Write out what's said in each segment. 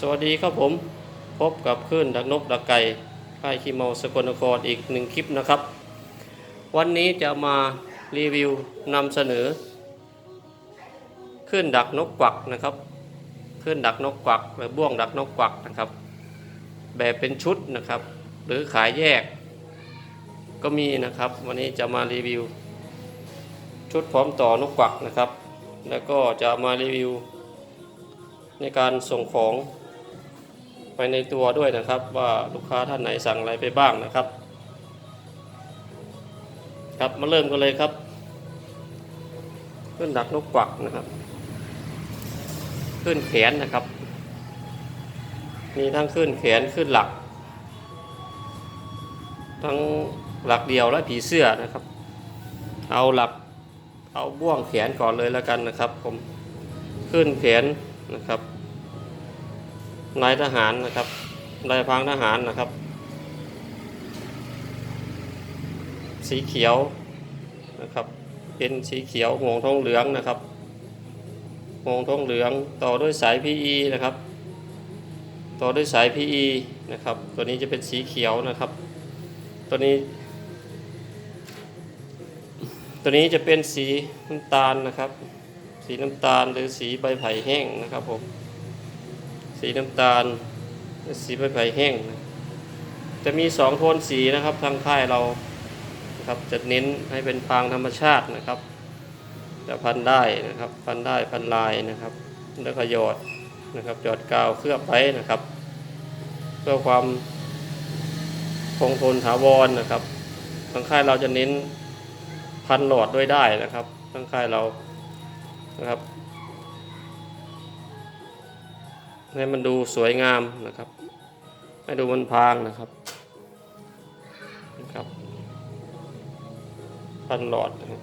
สวัสดีครับผมพบกับคลื่นดักนกดักไก่ค่ายคีโมสกลนครอีกหนึ่งคลิปนะครับ วันนี้จะมารีวิวนำเสนอคลื่นดักนกกวักนะครับคลื่นดักนกกวักหรือบ่วงดักนกกวักนะครับ แบบเป็นชุดนะครับ หรือขายแยก ก็มีนะครับ วันนี้จะมารีวิว ชุดพร้อมต่อนกกวักนะครับ แล้วก็จะมารีวิวในการส่งของ ไปในตัวด้วยนะครับ ว่าลูกค้าท่านไหนสั่งอะไรไปบ้างนะครับ ครับมาเริ่มกันเลยครับขึ้นดักนกกวักนะครับ ขึ้นแขนนะครับ มีทั้งขึ้นแขนขึ้นหลัก ทั้งหลักเดียวและผีเสื้อนะครับ เอาหลักเอาบ่วงแขนก่อนเลยแล้วกันนะครับ ผมขึ้นแขนนะครับ นายทหารนะครับนายพรางทหารนะครับ สีเขียวนะครับ เป็นสีเขียวห่วงทองเหลืองนะครับห่วงทองเหลืองต่อด้วยสาย PE นะครับ ต่อด้วยสาย PE นะครับ ตัวนี้จะเป็นสีเขียวนะครับ ตัวนี้ ตัวนี้จะเป็นสีน้ำตาลนะครับ สีน้ำตาลหรือสีใบไผ่แห้งนะครับผม สีน้ำตาล สีใบไผ่แห้งนะจะมีสองโทนสีนะครับทางค่ายเราครับจะเน้นให้เป็นพรางธรรมชาตินะครับจะพันได้นะครับ พันได้พันลายนะครับ แล้วก็หยอดนะครับหยอดกาวเคลือบไว้นะครับ เพื่อความคงทนถาวรนะครับทางค่ายเราจะเน้นพันหลอดด้วยได้นะครับทางค่ายเรานะครับ ให้มันดูสวยงามนะครับให้ดูมันพางนะครับนะครับพันหลอดนะครับ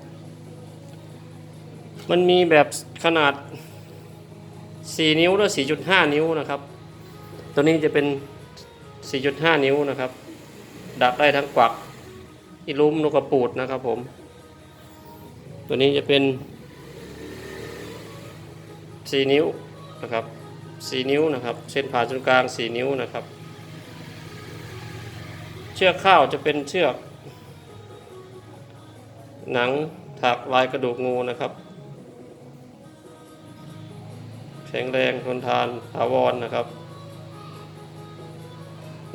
มันมีแบบขนาด 4 นิ้วหรือ4.5 นิ้วนะครับ ตัวนี้จะเป็น 4.5 นิ้วนะครับ ดักได้ทั้งกวักอีลุ้มนกกระปูดนะครับผม ตัวนี้จะเป็น 4 นิ้วนะครับ สี่นิ้วนะครับ เส้นผ่าศูนย์กลางสี่นิ้วนะครับ เชือกข้าวจะเป็นเชือก หนังถักลายกระดูกงูนะครับ แข็งแรงทนทานถาวรนะครับ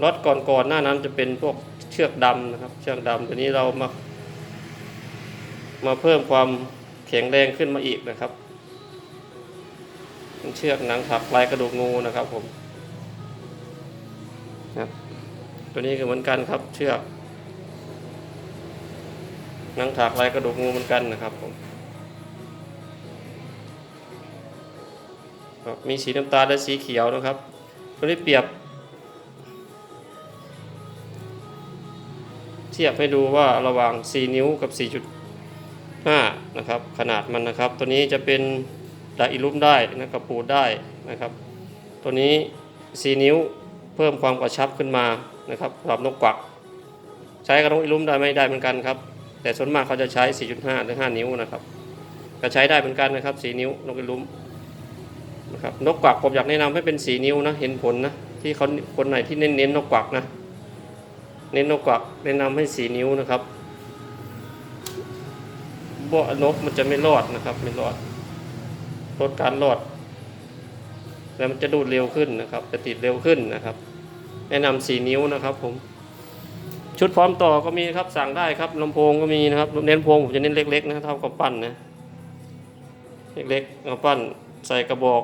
น็อตก่อนๆหน้านั้นจะเป็นพวกเชือกดำนะครับ เชือกดำตัวนี้เรามามาเพิ่มความแข็งแรงขึ้นมาอีกนะครับ เชือกหนังถักลายกระดูกงูนะครับผมครับตัวนี้ก็เหมือนกันครับเชือกหนังถักลายกระดูกงูเหมือนกันนะครับผมมีสีน้ำตาลและสีเขียวนะครับตัวนี้เปรียบ เทียบให้ดูว่าระหว่าง 4 นิ้วกับ 4.5 นะครับ ขนาดมันนะครับ ตัวนี้จะเป็น ดาอิลุมได้นะกระปูดได้นะครับ ตัวนี้ 4 นิ้วเพิ่มความกระชับขึ้นมานะครับสำหรับนกกวัก ใช้กับนกอิลุมได้ไม่ได้เหมือนกันครับ แต่ส่วนมากเขาจะใช้ 4.5หรือ5นิ้วนะครับก็ใช้ได้เหมือนกันนะครับ 4 นิ้วนกอิลุมนะครับนกกวักผมอยากแนะนำให้เป็น 4 นิ้วนะเห็นผลนะที่เขาคนไหนที่เน้นเน้นนกกวักนะเน้นนกกวักแนะนำให้ 4 นิ้วนะครับบ่นกมันจะไม่รอดนะครับไม่รอด ลดการรอด แล้วมันจะดูดเร็วขึ้นนะครับ จะติดเร็วขึ้นนะครับ แนะนำสี่นิ้วนะครับ ผม ชุดพร้อมต่อก็มีครับสั่งได้ครับลำโพงก็มีนะครับเน้นโพงผมจะเน้นเล็ก ๆ นะเท่ากับปั้นนะเล็กๆเอาปั้นใส่กระบอก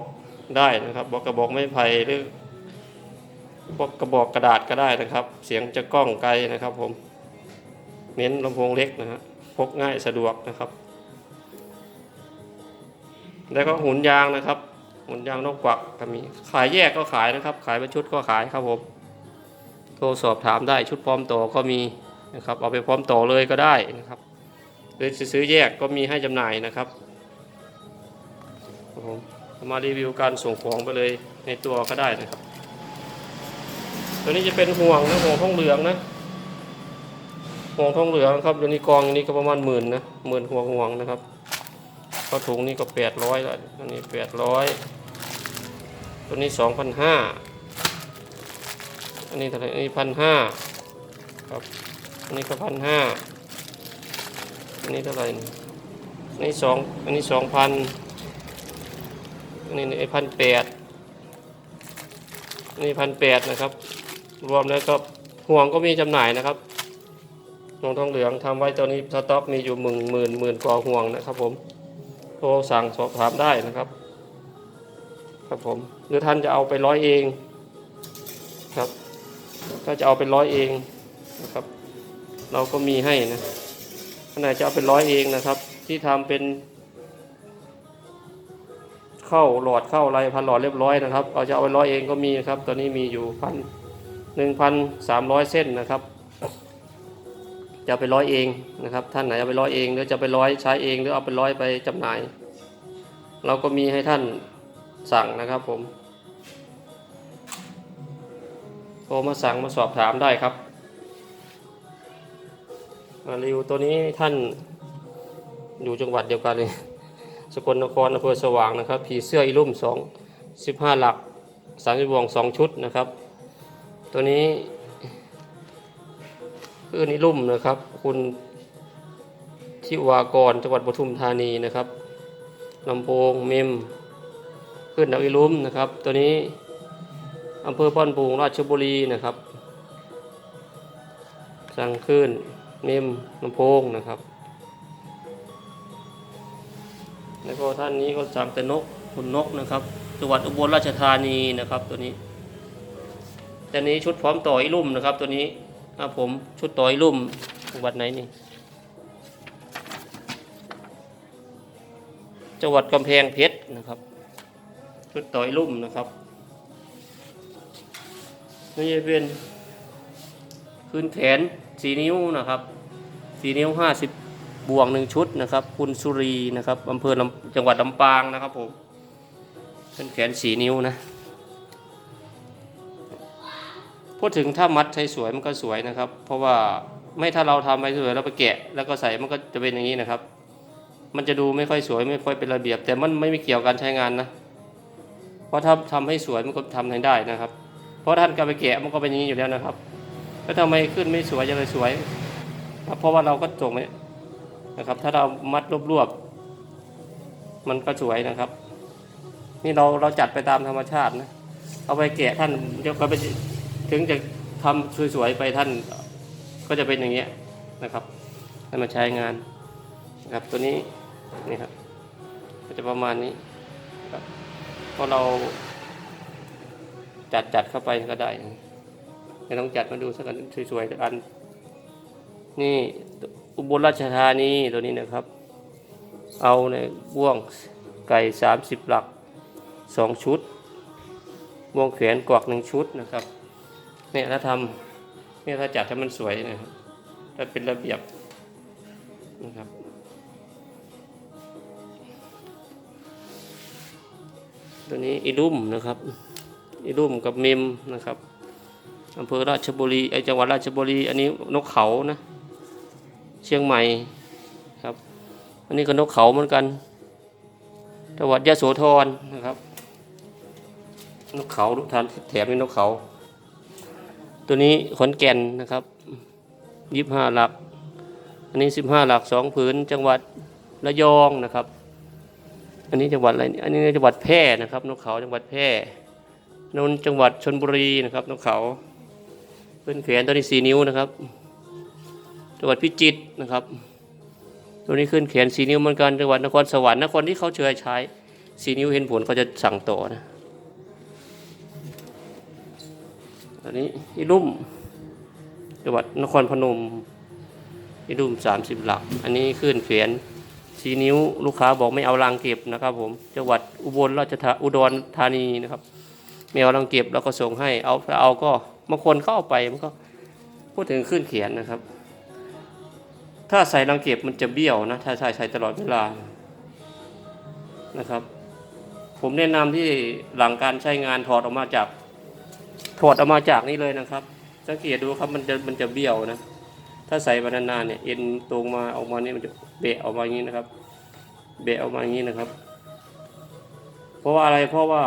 ได้นะครับบอกกระบอกไม้ไผ่หรือพวกกระบอกกระดาษก็ได้นะครับ เสียงจะก้องไกลนะครับ ผม เน้นลำโพงเล็กนะฮะพกง่ายสะดวกนะครับ แล้วก็หุ่นยางนะครับ หุ่นยางนกกวักก็มีขายแยกก็ขายนะครับ ขายเป็นชุดก็ขายครับผมโทรสอบถามได้ชุดพร้อมต่อก็มีนะครับเอาไปพร้อมต่อเลยก็ได้นะครับหรือซื้อแยกก็มีให้จำหน่ายนะครับครับผมมารีวิวการส่งของไปเลยในตัวก็ได้นะครับ ตัวนี้จะเป็นห่วงนะห่วงทองเหลืองนะห่วงทองเหลืองครับตัวนี้กองอันนี้ก็ประมาณหมื่นนะหมื่นห่วงห่วงนะครับ ก็ถุงนี่ก็แปดร้อยแล้วอันนี้แปดร้อยตัวนี้สองพันห้าอันนี้เท่าไหร่อันนี้พันห้าครับอันนี้ก็พันห้าอันนี้เท่าไหร่อันนี้สองอันนี้สองพันอันนี้ไอ้พันแปดอันนี้พันแปดนะครับ รวมแล้วก็ห่วงก็มีจำหน่ายนะครับห่วงทองเหลืองทำไว้ตอนนี้สต็อกมีอยู่หมื่นหมื่นหมื่นกว่าห่วงนะครับผม รสั่งสอบถามได้นะครับ ครับผมหรือท่านจะเอาไปร้อยเองครับ ถ้าจะเอาไปร้อยเองนะครับ เราก็มีให้นะท่านไหนจะเอาไปร้อยเองนะครับ ที่ทำเป็น เข้าหลอดเข้าอะไรพันหลอดเรียบร้อยนะครับ เอาจะเอาไปร้อยเองก็มีนะครับ ตอนนี้มีอยู่พันหนึ่งพันสามร้อยเส้นนะครับ จะไปร้อยเองนะครับท่านไหนเอาไปร้อยเองหรือจะไปร้อยใช้เองหรือเอาไปร้อยไปจำหน่าย เราก็มีให้ท่านสั่งนะครับผมโทรมาสั่งมาสอบถามได้ครับมารีวิวตัวนี้ท่านอยู่จังหวัดเดียวกันเลยสกลนครอำเภอสว่างนะครับ ผีเสื้ออีลุ่มสองสิบห้าหลักสามสิบวงสองชุดนะครับ ตัวนี้ คืออีลุ่มนะครับ คุณทิวากรจังหวัดปทุมธานีนะครับลำโพงเมมขึ้นดาวอีลุ่มนะครับ ตัวนี้อำเภอบ้านปูงราชบุรีนะครับ สั่งขึ้นเมมลำโพงนะครับ แล้วก็ท่านนี้ก็สั่งแต่นกคุณนกนะครับจังหวัดอุบลราชธานีนะครับ ตัวนี้แต่นี้ชุดพร้อมต่ออีลุ่มนะครับ ตัวนี้ ครับผมชุดต่ออีลุ่มจังหวัดไหนนี่ จังหวัดกำแพงเพชรนะครับ ชุดต่ออีลุ่มนะครับนี่จะเป็นคืนแขนสีนิ้วนะครับสีนิ้วห้าสิบบวงหนึ่งชุดนะครับ คุณสุรีนะครับอำเภอลำจังหวัดลำปางนะครับผมเป็นแขนสีนิ้วนะ พูดถึงถ้ามัดใช้สวยมันก็สวยนะครับ เพราะว่าไม่ถ้าเราทำไปสวยแล้วไปแกะ แล้วก็ใส่มันก็จะเป็นอย่างนี้นะครับ มันจะดูไม่ค่อยสวยไม่ค่อยเป็นระเบียบ แต่มันไม่มีเกี่ยวกับการใช้งานนะ เพราะถ้าทำให้สวยมันก็ทำให้ได้นะครับ เพราะท่านก็ไปแกะมันก็เป็นอย่างนี้อยู่แล้วนะครับแล้วทำไมขึ้นไม่สวยจะเลยสวยเพราะว่าเราก็ส่งไม่นะครับ ถ้าเรามัดรวบๆมันก็สวยนะครับ นี่เราเราจัดไปตามธรรมชาตินะ เอาไปแกะท่านเดี๋ยวก็ไป ถึงจะทำสวยๆไปท่านก็จะเป็นอย่างเงี้ยนะครับให้มาใช้งานนะครับตัวนี้นี่ครับก็จะประมาณนี้ครับพอเราจัดจัดเข้าไปก็ได้ไม่ต้องจัดมาดูสักอันสวยๆสักอัน นี่อุบลราชธานีตัวนี้นะครับ เอาในบ่วงไก่สามสิบหลักสองชุดบ่วงแขนกวักหนึ่งชุดนะครับ เนี่ยถ้าทำเนี่ยถ้าจัดให้มันสวยนะครับถ้าเป็นระเบียบนะครับตัวนี้อีดุมนะครับอีดุมกับเมมนะครับอำเภอราชบุรีไอจังหวัดราชบุรีอันนี้นกเขานะ เชียงใหม่ครับ อันนี้ก็นกเขาเหมือนกันจังหวัดยะโสธรนะครับ นกเขาทุกท่านแถมเป็นนกเขา ตัวนี้ขอนแก่นนะครับยี่ห้าหลัก อันนี้สิบห้าหลักสองผืนจังหวัดระยองนะครับ อันนี้จังหวัดอะไรอันนี้จังหวัดแพร่นะครับนกเขาจังหวัดแพร่นนจังหวัดชนบุรีนะครับนกเขาเป็นแขวนตัวนี้สี่นิ้วนะครับ จังหวัดพิจิตรนะครับ ตัวนี้ขึ้นแขนสีนิ้วเหมือนกันจังหวัดนครสวรรค์นครที่เขาเชื่อใช้สีนิ้วเห็นผลเขาจะสั่งต่อนะ นนี้อีลุ่มจังหวัดนครพนมอีลุ่มสามสิบหลัก อันนี้ขึ้นแขนสีนิ้วลูกค้าบอกไม่เอารางเก็บนะครับ ผมจังหวัดอุบลราชธาอุดรธานีนะครับไม่เอารางเก็บแล้วก็ส่งให้เอาถ้าเอาก็บางคนเขาเอาไปมันก็พูดถึงขึ้นเขียนนะครับ ถ้าใส่รังเก็บมันจะเบี้ยวนะถ้าใส่ใส่ตลอดเวลานะครับ ผมแนะนำที่หลังการใช้งานถอดออกมาจาก ถอดออกมาจากนี่เลยนะครับ สังเกตดูครับมันจะมันจะเบี้ยวนะ ถ้าใส่ไปนานๆเนี่ยเอ็นตรงมาออกมาเนี่ยมันจะเบะออกมาอย่างนี้นะครับ เบะออกมาอย่างนี้นะครับ เพราะว่าอะไรเพราะว่า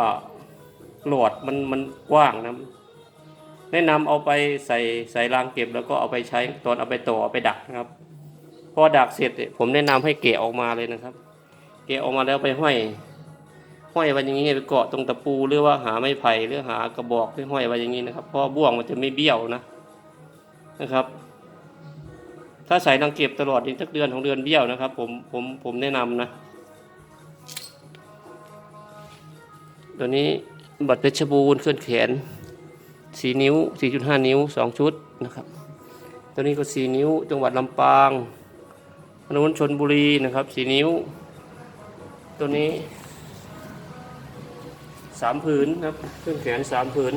หลอดมันมันกว้างนะแนะนำเอาไปใส่ใส่รางเก็บแล้วก็เอาไปใช้ตอนเอาไปต่อเอาไปดักนะครับ พอดักเสร็จเนี่ยผมแนะนำให้เกะออกมาเลยนะครับ เกะออกมาแล้วไปห้อย ห้อยไว้อย่างนี้ไปเกาะตรงตะปูหรือว่าหาไม้ไผ่หรือหากระบอกที่ห้อยไว้อย่างนี้นะครับเพราะบ่วงมันจะไม่เบี้ยวนะนะครับ ถ้าใส่รังเก็บตลอดอีกสักเดือนของเดือนเบี้ยวนะครับ ผมผมผมแนะนำนะ ตัวนี้บัตรเพชรบูรณ์เคลื่อนแขนสี่นิ้วสี่จุดห้านิ้วสองชุดนะครับ ตัวนี้ก็สี่นิ้ว จังหวัดลำปางนนุนชนบุรีนะครับสี่นิ้ว ตัวนี้ สามผืนนครับเครื่องแขนสามผืน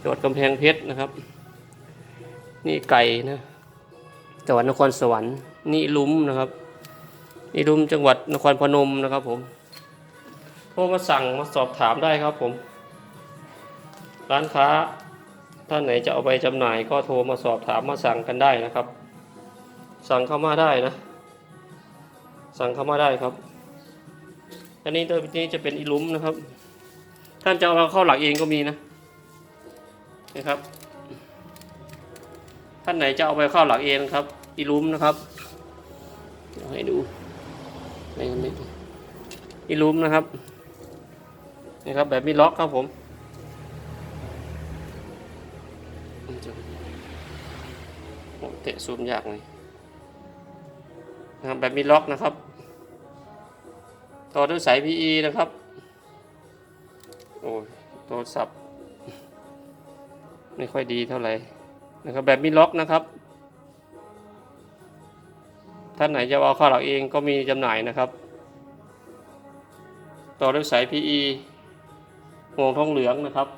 จังหวัดกำแพงเพชรนะครับ นี่ไก่นะจังหวัดนครสวรรค์นี่ลุ้มนะครับ นี่ลุ้มจังหวัดนครพนมนะครับผมโทรมาสั่งมาสอบถามได้ครับผม ร้านค้าท่านไหนจะเอาไปจำหน่ายก็โทรมาสอบถามมาสั่งกันได้นะครับ สั่งเข้ามาได้นะ สั่งเข้ามาได้ครับอันนี้ตัวนี้จะเป็นอีลุ้มนะครับ ท่านจะเอาเข้าหลักเองก็มีนะนะครับ ท่านไหนจะเอาไปเข้าหลักเองครับอีลุ้มนะครับเดี๋ยวให้ดูไม่ไม่อีลุ้มนะครับนี่ครับ แบบมีล็อกครับผมเตะซูมยากเลยนะครับแบบมีล็อกนะครับ ต่อด้วยสาย PE นะครับ โอ้โทรศัพท์ ไม่ค่อยดีเท่าไหร่นะครับแบบมีล็อกนะครับ ท่านไหนจะเอาเข้าหลักเองก็มีจำหน่ายนะครับ ต่อด้วยสาย PE ห่วงทองเหลืองนะครับ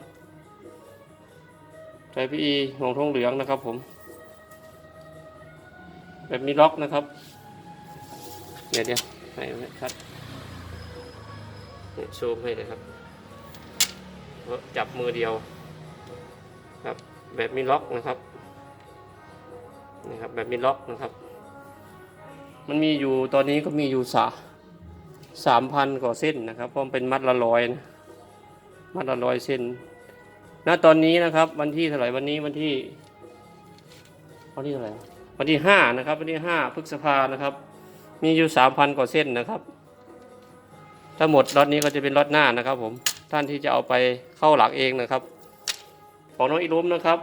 สาย PE ห่วงทองเหลืองนะครับผม แบบมีล็อกนะครับ เดี๋ยวเดี๋ยวให้คัดเนี่ยซูมให้เลยครับ จับมือเดียวครับแบบมีล็อกนะครับนี่ครับแบบมีล็อกนะครับ มันมีอยู่ตอนนี้ก็มีอยู่สาสามพันกว่าเส้นนะครับเพราะมันเป็นมัดละร้อยนะมัดละร้อยเส้นณตอนนี้นะครับ วันที่เท่าไหร่วันนี้วันที่วันที่เท่าไหร่วันที่ห้านะครับ วันที่ห้าพฤษภานะครับ มีอยู่สามพันกว่าเส้นนะครับ ถ้าหมดล็อตนี้ก็จะเป็นล็อตหน้านะครับผม ท่านที่จะเอาไปเข้าหลักเองนะครับ ของน้องอีลุ้มนะครับ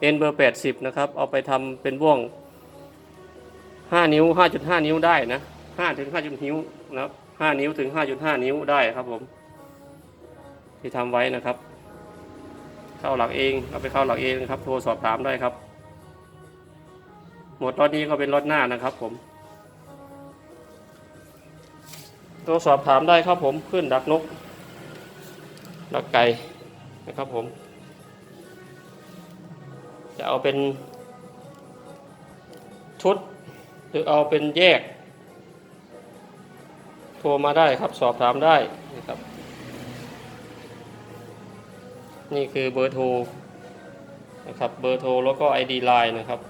เอ็นเบอร์แปดสิบนะครับ เอาไปทำเป็นบ่วงห้านิ้วห้าจุดห้านิ้วได้นะห้าถึงห้าจุดนิ้วนะครับห้านิ้วถึงห้าจุดห้านิ้วได้ครับผม ที่ทำไว้นะครับ เข้าหลักเองเอาไปเข้าหลักเองนะครับ โทรสอบถามได้ครับ หมดล็อตนี้ก็เป็นล็อตหน้านะครับผม โทรสอบถามได้ครับผมขึ้นดักนก ดักไก่นะครับผม จะเอาเป็นชุด หรือเอาเป็นแยก โทรมาได้ครับสอบถามได้นะครับ นี่คือเบอร์โทรนะครับเบอร์โทรแล้วก็ ID Line นะครับ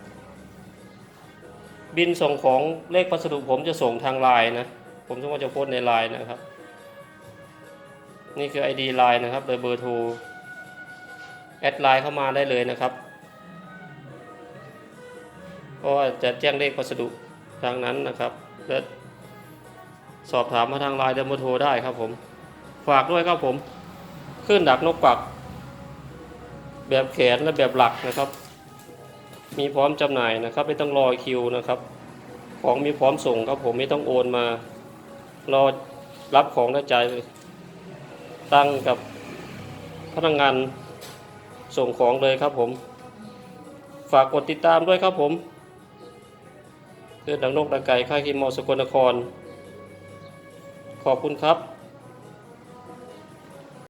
บินส่งของเลขพัสดุผมจะส่งทางไลน์นะ ผมจะว่าจะโพสในไลน์นะครับ นี่คือ ID ไลน์นะครับโดยเบอร์โทรแอดไลน์เข้ามาได้เลยนะครับเพราะว่าจะแจ้งเลขพัสดุทางนั้นนะครับ และสอบถามมาทางไลน์เดอร์เบอร์โทรได้ครับผม ฝากด้วยครับผมขึ้นดักนกกวัก แบบแขนและแบบหลักนะครับ มีพร้อมจำหน่ายนะครับ ไม่ต้องรอคิวนะครับ ของมีพร้อมส่งครับผมไม่ต้องโอนมา รอรับของและจ่ายตั้งกับพนักงงานส่งของเลยครับผม ฝากกดติดตามด้วยครับผมเพื่อนดังนกดังไก่ค่ายคีมอสกลนคร ขอบคุณครับ